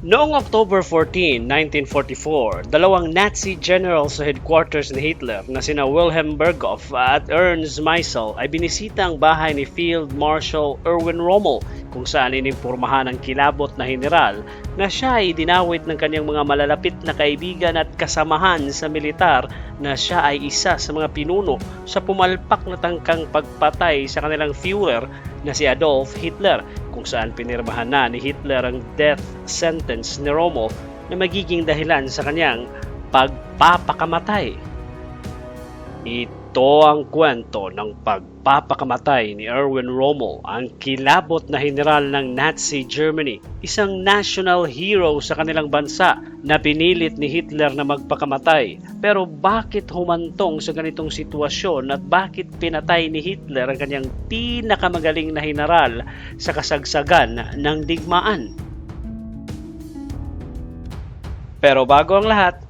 Noong October 14, 1944, dalawang Nazi general sa headquarters ni Hitler na sina Wilhelm Berghoff at Ernst Maisel ay binisita ang bahay ni Field Marshal Erwin Rommel kung saan inimpormahan ang kilabot na general na siya ay dinawit ng kanyang mga malalapit na kaibigan at kasamahan sa militar na siya ay isa sa mga pinuno sa pumalpak na tangkang pagpatay sa kanilang Führer na si Adolf Hitler kung saan pinirmahan na ni Hitler ang death sentence ni Rommel na magiging dahilan sa kanyang pagpapakamatay. Ito ang kwento ng pagpapakamatay ni Erwin Rommel, ang kilabot na general ng Nazi Germany, isang national hero sa kanilang bansa na pinilit ni Hitler na magpakamatay. Pero bakit humantong sa ganitong sitwasyon at bakit pinatay ni Hitler ang kanyang pinakamagaling na general sa kasagsagan ng digmaan? Pero bago ang lahat,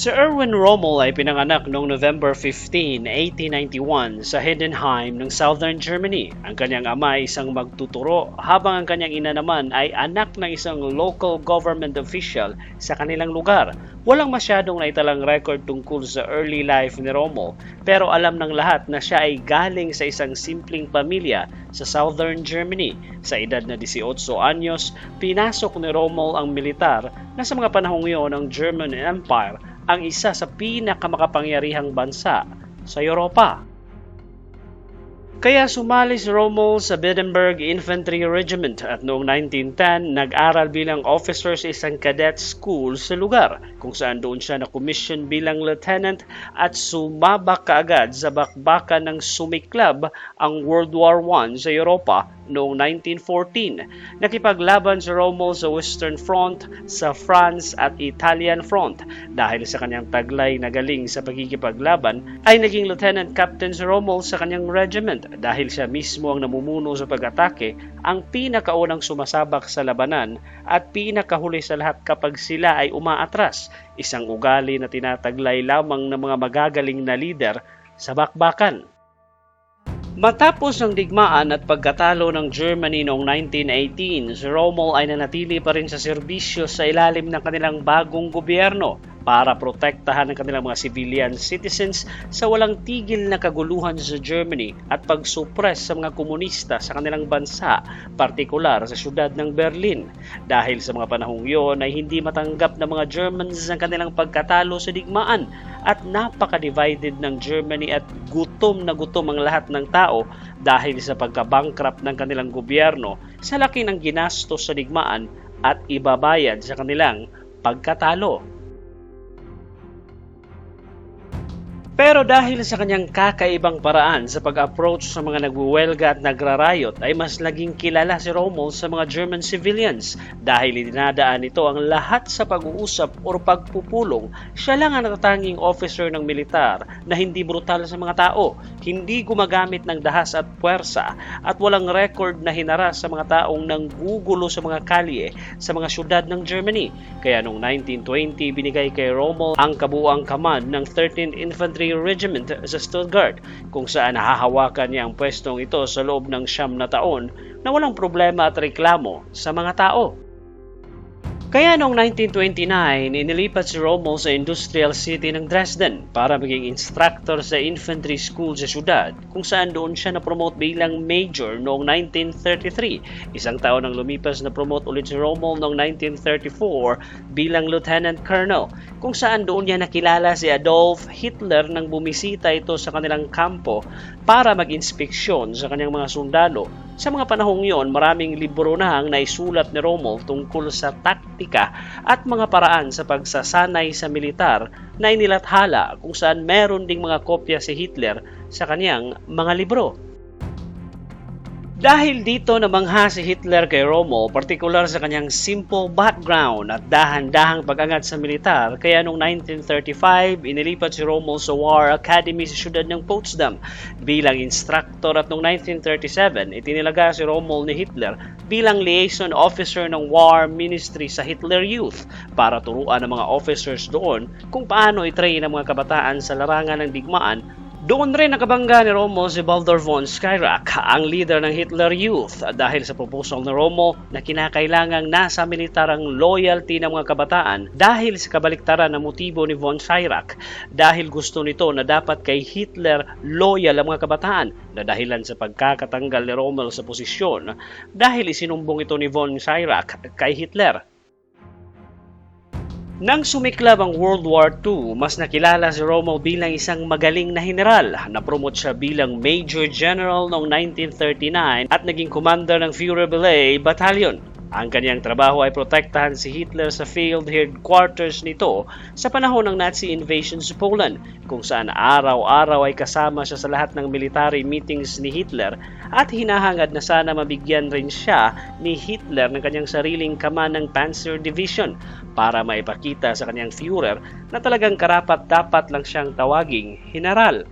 Si Erwin Rommel ay pinanganak noong November 15, 1891 sa Heidenheim ng Southern Germany. Ang kanyang ama ay isang magtuturo habang ang kanyang ina naman ay anak ng isang local government official sa kanilang lugar. Walang masyadong naitalang record tungkol sa early life ni Rommel pero alam ng lahat na siya ay galing sa isang simpleng pamilya sa Southern Germany. Sa edad na 18 anyos, pinasok ni Rommel ang militar na sa mga panahong iyon ang German Empire ang isa sa pinakamakapangyarihang bansa sa Europa. Kaya sumali si Rommel sa Beddenburg Infantry Regiment at noong 1910 nag-aral bilang officer sa isang cadet school sa lugar kung saan doon siya na-commission bilang lieutenant at sumabak kaagad sa bakbakan ng sumiklab ang World War I sa Europa noong 1914. Nakipaglaban si Rommel sa Western Front, sa France at Italian Front. Dahil sa kanyang taglay na galing sa pagkikipaglaban, ay naging Lieutenant Captain si Rommel sa kanyang regiment dahil siya mismo ang namumuno sa pag-atake, ang pinakaunang sumasabak sa labanan at pinakahuli sa lahat kapag sila ay umaatras, isang ugali na tinataglay lamang ng mga magagaling na lider sa bakbakan. Matapos ang digmaan at pagkatalo ng Germany noong 1918, si Rommel ay nanatili pa rin sa serbisyo sa ilalim ng kanilang bagong gobyerno para protektahan ang kanilang mga civilian citizens sa walang tigil na kaguluhan sa Germany at pagsupres sa mga komunista sa kanilang bansa, partikular sa syudad ng Berlin. Dahil sa mga panahong iyon ay hindi matanggap ng mga Germans ang kanilang pagkatalo sa digmaan at napaka-divided ng Germany at gutom na gutom ang lahat ng tao dahil sa pagkabankrupt ng kanilang gobyerno sa laki ng ginastos sa digmaan at ibabayad sa kanilang pagkatalo. Pero dahil sa kanyang kakaibang paraan sa pag-approach sa mga nagwuwelga at nagrarayot ay mas naging kilala si Rommel sa mga German civilians dahil dinadaan nito ang lahat sa pag-uusap o pagpupulong. Siya lang ang natatanging officer ng militar na hindi brutal sa mga tao, hindi gumagamit ng dahas at puwersa at walang record na hinaras sa mga taong nanggugulo sa mga kalye sa mga syudad ng Germany. Kaya noong 1920 binigay kay Rommel ang kabuang command ng 13th Infantry Regiment sa Stuttgart kung saan nahahawakan niya ang pwestong ito sa loob ng siyam na taon na walang problema at reklamo sa mga tao. Kaya noong 1929, inilipat si Rommel sa industrial city ng Dresden para maging instructor sa infantry school sa syudad kung saan doon siya na-promote bilang major noong 1933. Isang taon nang lumipas na promote ulit si Rommel noong 1934 bilang lieutenant colonel kung saan doon niya nakilala si Adolf Hitler nang bumisita ito sa kanilang kampo para mag-inspeksyon sa kanyang mga sundalo. Sa mga panahong yon, maraming libro na ang naisulat ni Rommel tungkol sa taktika at mga paraan sa pagsasanay sa militar na inilathala kung saan meron ding mga kopya si Hitler sa kanyang mga libro. Dahil dito namangha si Hitler kay Rommel, partikular sa kanyang simple background at dahan-dahang pag-angat sa militar, kaya noong 1935, inilipat si Rommel sa War Academy sa siyudad ng Potsdam bilang instructor at noong 1937, itinilaga si Rommel ni Hitler bilang liaison officer ng War Ministry sa Hitler Youth para turuan ng mga officers doon kung paano i-train ang mga kabataan sa larangan ng digmaan doon rin nakabangga ni Rommel si Baldur von Schirach, ang leader ng Hitler Youth dahil sa proposal ni Rommel na kinakailangang nasa militar ang loyalty ng mga kabataan dahil sa kabaliktaran na motibo ni von Schirach dahil gusto nito na dapat kay Hitler loyal ang mga kabataan na dahilan sa pagkakatanggal ni Rommel sa posisyon dahil isinumbong ito ni von Schirach kay Hitler. Nang sumiklab ang World War II, mas nakilala si Rommel bilang isang magaling na general. Napromote siya bilang Major General noong 1939 at naging commander ng Führer Belay Battalion. Ang kanyang trabaho ay protektahan si Hitler sa field headquarters nito sa panahon ng Nazi invasion sa Poland, kung saan araw-araw ay kasama siya sa lahat ng military meetings ni Hitler at hinahangad na sana mabigyan rin siya ni Hitler ng kanyang sariling kaman ng Panzer Division para maipakita sa kanyang Führer na talagang karapat dapat lang siyang tawaging general.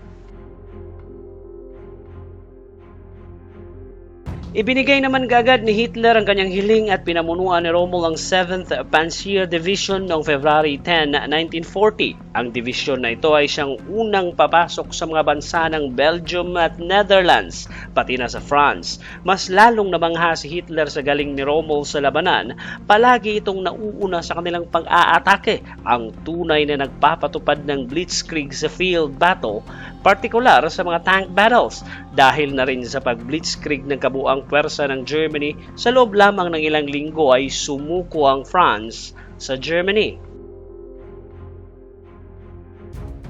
Ibinigay naman gagad ni Hitler ang kanyang hiling at pinamunuan ni Rommel ang 7th Panzer Division noong February 10, 1940. Ang division na ito ay siyang unang papasok sa mga bansa ng Belgium at Netherlands, pati na sa France. Mas lalong nabangha si Hitler sa galing ni Rommel sa labanan, palagi itong nauuna sa kanilang pag-aatake, ang tunay na nagpapatupad ng blitzkrieg sa field battle, partikular sa mga tank battles, dahil na rin sa pag-blitzkrieg ng kabuang ang pwersa ng Germany, sa loob lamang ng ilang linggo ay sumuko ang France sa Germany.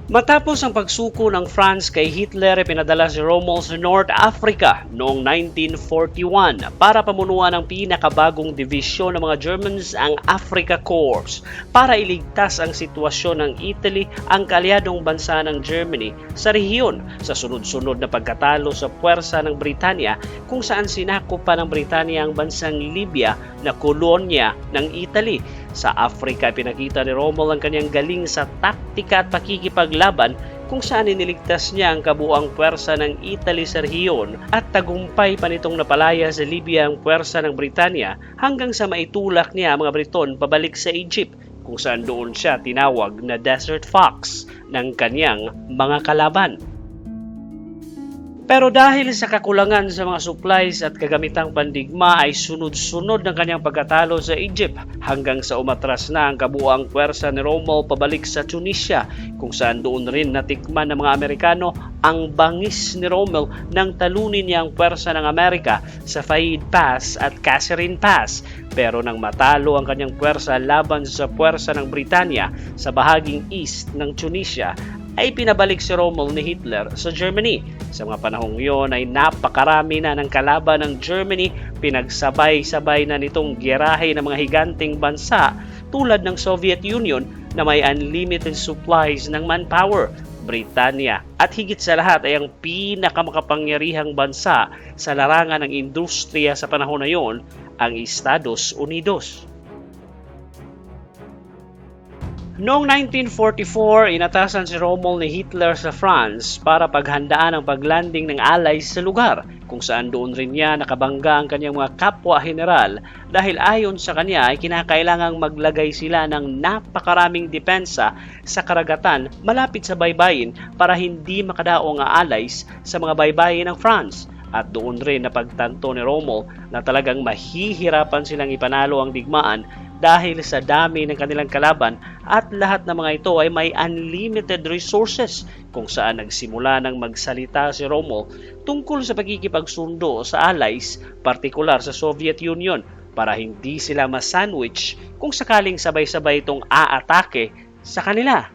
Matapos ang pagsuko ng France kay Hitler, pinadala si Rommel sa North Africa noong 1941 para pamunuan ang pinakabagong divisyon ng mga Germans, ang Africa Corps, para iligtas ang sitwasyon ng Italy, ang kalyadong bansa ng Germany, sa rehiyon sa sunod-sunod na pagkatalo sa puwersa ng Britanya kung saan sinakop pa ng Britanya ang bansang Libya na kolonya ng Italy. Sa Africa, pinakita ni Rommel ang kanyang galing sa taktika at pakikipaglaban kung saan iniligtas niya ang kabuang puwersa ng Italy sa rehiyon at tagumpay pa nitong napalaya sa Libya ang puwersa ng Britanya hanggang sa maitulak niya ang mga Briton pabalik sa Egypt kung saan doon siya tinawag na Desert Fox ng kanyang mga kalaban. Pero dahil sa kakulangan sa mga supplies at kagamitang pandigma ay sunod-sunod ng kanyang pagkatalo sa Egypt hanggang sa umatras na ang kabuang puwersa ni Rommel pabalik sa Tunisia kung saan doon rin natikman ng mga Amerikano ang bangis ni Rommel nang talunin niya ang puwersa ng Amerika sa Faid Pass at Kasserine Pass pero nang matalo ang kanyang puwersa laban sa puwersa ng Britanya sa bahaging east ng Tunisia ay pinabalik si Rommel ni Hitler sa Germany. Sa mga panahong iyon ay napakarami na ng kalaban ng Germany, pinagsabay-sabay na nitong gerahe ng mga higanting bansa tulad ng Soviet Union na may unlimited supplies ng manpower, Britanya at higit sa lahat ay ang pinakamakapangyarihang bansa sa larangan ng industriya sa panahon na iyon, ang Estados Unidos. Noong 1944, inatasan si Rommel ni Hitler sa France para paghandaan ang paglanding ng Allies sa lugar kung saan doon rin niya nakabangga ang kanyang mga kapwa-general dahil ayon sa kanya ay kinakailangang maglagay sila ng napakaraming depensa sa karagatan malapit sa baybayin para hindi makadaong ang Allies sa mga baybayin ng France. At doon rin napagtanto ni Rommel na talagang mahihirapan silang ipanalo ang digmaan dahil sa dami ng kanilang kalaban at lahat ng mga ito ay may unlimited resources kung saan nagsimula ng magsalita si Rommel tungkol sa pagkikipagsundo sa allies, partikular sa Soviet Union para hindi sila masandwich kung sakaling sabay-sabay itong aatake sa kanila.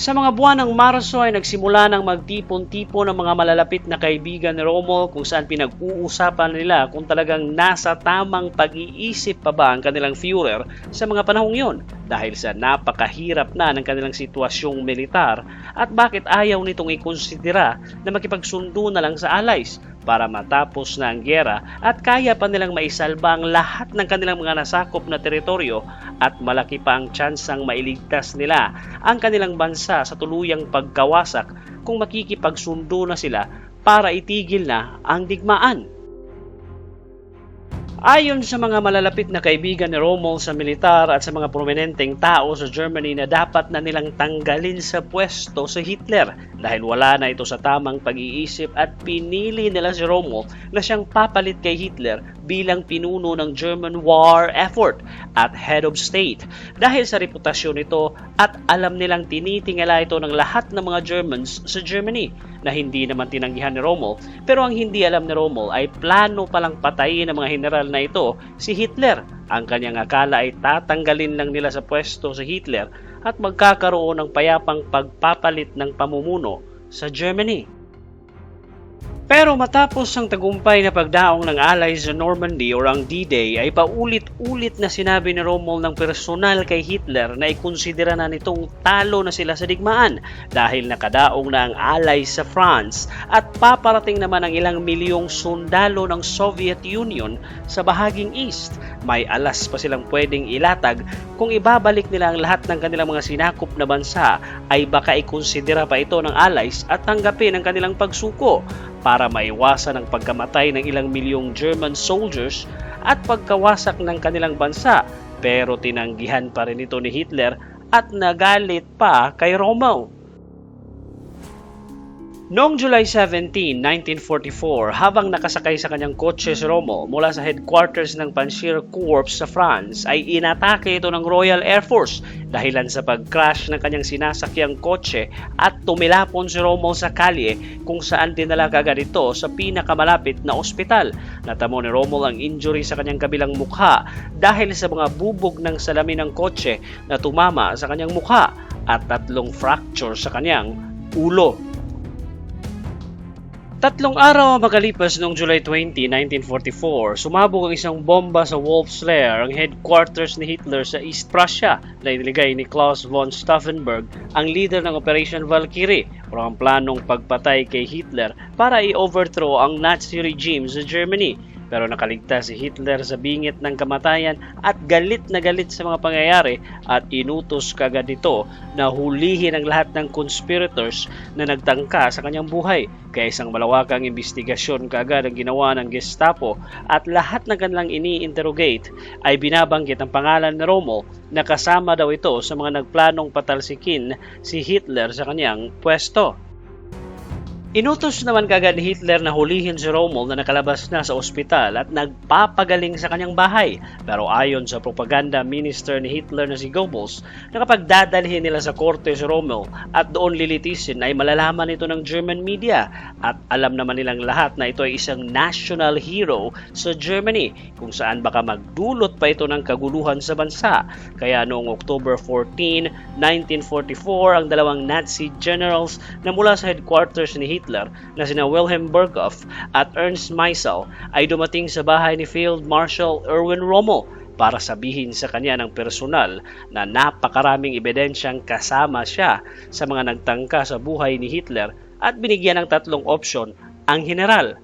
Sa mga buwan ng Marso ay nagsimula ng magtipon-tipon ng mga malalapit na kaibigan ni Rommel kung saan pinag-uusapan nila kung talagang nasa tamang pag-iisip pa ba ang kanilang Führer sa mga panahong yon dahil sa napakahirap na ng kanilang sitwasyong militar at bakit ayaw nitong ikonsidera na makipagsundo na lang sa allies para matapos na ang gera at kaya pa nilang maisalba ang lahat ng kanilang mga nasakop na teritoryo at malaki pa ang tsansang mailigtas nila ang kanilang bansa sa tuluyang pagkawasak kung makikipagsundo na sila para itigil na ang digmaan. Ayon sa mga malalapit na kaibigan ni Rommel sa militar at sa mga prominenteng tao sa Germany na dapat na nilang tanggalin sa pwesto si Hitler dahil wala na ito sa tamang pag-iisip at pinili nila si Rommel na siyang papalit kay Hitler bilang pinuno ng German war effort at head of state. Dahil sa reputasyon nito at alam nilang tinitingala ito ng lahat ng mga Germans sa Germany na hindi naman tinanggihan ni Rommel pero ang hindi alam ni Rommel ay plano palang patayin ng mga general na ito si Hitler. Ang kanyang akala ay tatanggalin lang nila sa pwesto si Hitler at magkakaroon ng payapang pagpapalit ng pamumuno sa Germany. Pero matapos ang tagumpay na pagdaong ng Allies sa Normandy o ang D-Day ay paulit-ulit na sinabi ni Rommel ng personal kay Hitler na ikonsidera na nitong talo na sila sa digmaan dahil nakadaong na ang Allies sa France at paparating naman ang ilang milyong sundalo ng Soviet Union sa bahaging East. May alas pa silang pwedeng ilatag kung ibabalik nila ang lahat ng kanilang mga sinakop na bansa ay baka ikonsidera pa ito ng Allies at tanggapin ang kanilang pagsuko para maiwasan ang pagkamatay ng ilang milyong German soldiers at pagkawasak ng kanilang bansa pero tinanggihan pa rin ito ni Hitler at nagalit pa kay Rommel. Noong July 17, 1944, habang nakasakay sa kanyang kotse si Rommel mula sa headquarters ng Panzer Corps sa France, ay inatake ito ng Royal Air Force dahilan sa pag-crash ng kanyang sinasakyang kotse at tumilapon si Rommel sa kalye kung saan dinala kagad ito sa pinakamalapit na ospital. Natamo ni Rommel ang injury sa kanyang kabilang mukha dahil sa mga bubog ng salamin ng kotse na tumama sa kanyang mukha at tatlong fracture sa kanyang ulo. Tatlong araw magalipas noong July 20, 1944, sumabog ang isang bomba sa Wolf's Lair, ang headquarters ni Hitler sa East Prussia na iniligay ni Klaus von Stauffenberg, ang leader ng Operation Valkyrie. O ang planong pagpatay kay Hitler para i-overthrow ang Nazi regime sa Germany pero nakaligtas si Hitler sa bingit ng kamatayan at galit na galit sa mga pangyayari at inutos kagad ito na hulihin ang lahat ng conspirators na nagtangka sa kanyang buhay. Kaya isang malawakang investigasyon kaagad ang ginawa ng Gestapo at lahat ng kanilang ini-interrogate ay binabanggit ang pangalan ni Rommel na kasama daw ito sa mga nagplanong patalsikin si Hitler sa kanyang pwesto. Inutos naman kagad ni Hitler na hulihin si Rommel na nakalabas na sa ospital at nagpapagaling sa kanyang bahay. Pero ayon sa propaganda minister ni Hitler na si Goebbels, na kapag dadalhin nila sa korte si Rommel at doon lilitisin ay malalaman ito ng German media at alam naman nilang lahat na ito ay isang national hero sa Germany kung saan baka magdulot pa ito ng kaguluhan sa bansa. Kaya noong October 14, 1944, ang dalawang Nazi generals na mula sa headquarters ni Hitler Hitler na sina Wilhelm Burghoff at Ernst Maisel ay dumating sa bahay ni Field Marshal Erwin Rommel para sabihin sa kanya ng personal na napakaraming ebidensyang kasama siya sa mga nagtangka sa buhay ni Hitler at binigyan ng tatlong opsyon ang general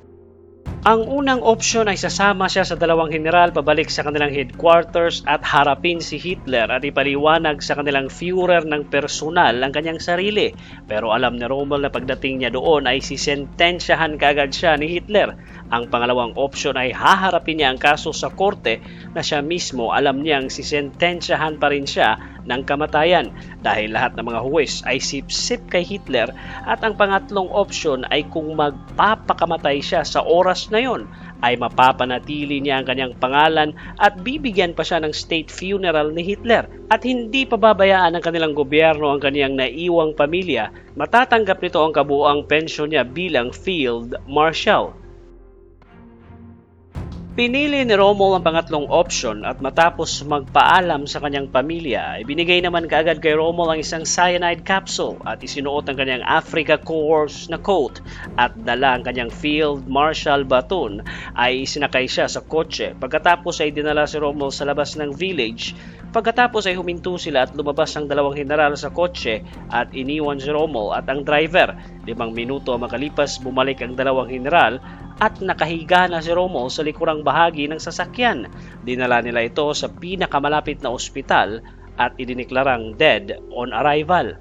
ang unang opsyon ay sasama siya sa dalawang general pabalik sa kanilang headquarters at harapin si Hitler at ipaliwanag sa kanilang Führer ng personal ang kanyang sarili. Pero alam ni Rommel na pagdating niya doon ay sisentensyahan kagad siya ni Hitler. Ang pangalawang opsyon ay haharapin niya ang kaso sa korte na siya mismo alam niyang sisentensyahan pa rin siya ng kamatayan dahil lahat ng mga huwes ay sip-sip kay Hitler at ang pangatlong opsyon ay kung magpapakamatay siya sa oras na yon ay mapapanatili niya ang kanyang pangalan at bibigyan pa siya ng state funeral ni Hitler at hindi pababayaan ng kanilang gobyerno ang kanyang naiwang pamilya matatanggap nito ang kabuang pensyon niya bilang field marshal. Pinili ni Rommel ang pangatlong option at matapos magpaalam sa kanyang pamilya, ibinigay naman kaagad kay Rommel ang isang cyanide capsule at isinuot ang kanyang Africa Corps na coat at dala ang kanyang field marshal baton ay isinakay siya sa kotse. Pagkatapos ay dinala si Rommel sa labas ng village. Pagkatapos ay huminto sila at lumabas ang dalawang general sa kotse at iniwan si Rommel at ang driver. Limang minuto ang makalipas bumalik ang dalawang general at nakahiga na si Romo sa likurang bahagi ng sasakyan. Dinala nila ito sa pinakamalapit na ospital at idiniklarang dead on arrival.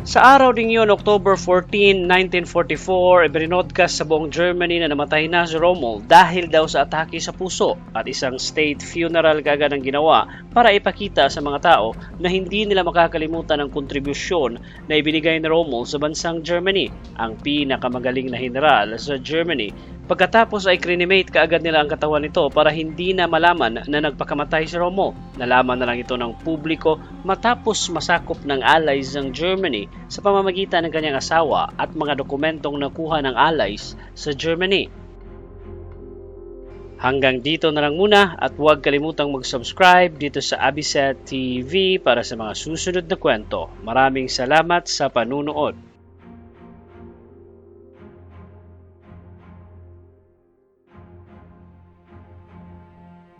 Sa araw ding yun, October 14, 1944, ibrinodcast sa buong Germany na namatay na si Rommel dahil daw sa atake sa puso at isang state funeral kagad ang ginawa para ipakita sa mga tao na hindi nila makakalimutan ang kontribusyon na ibinigay ni Rommel sa bansang Germany, ang pinakamagaling na general sa Germany Pagkatapos ay crinimate kaagad nila ang katawan nito para hindi na malaman na nagpakamatay si Romo. Nalaman na lang ito ng publiko matapos masakop ng allies ng Germany sa pamamagitan ng kanyang asawa at mga dokumentong nakuha ng allies sa Germany. Hanggang dito na lang muna at huwag kalimutang mag-subscribe dito sa Abiset TV para sa mga susunod na kwento. Maraming salamat sa panunood.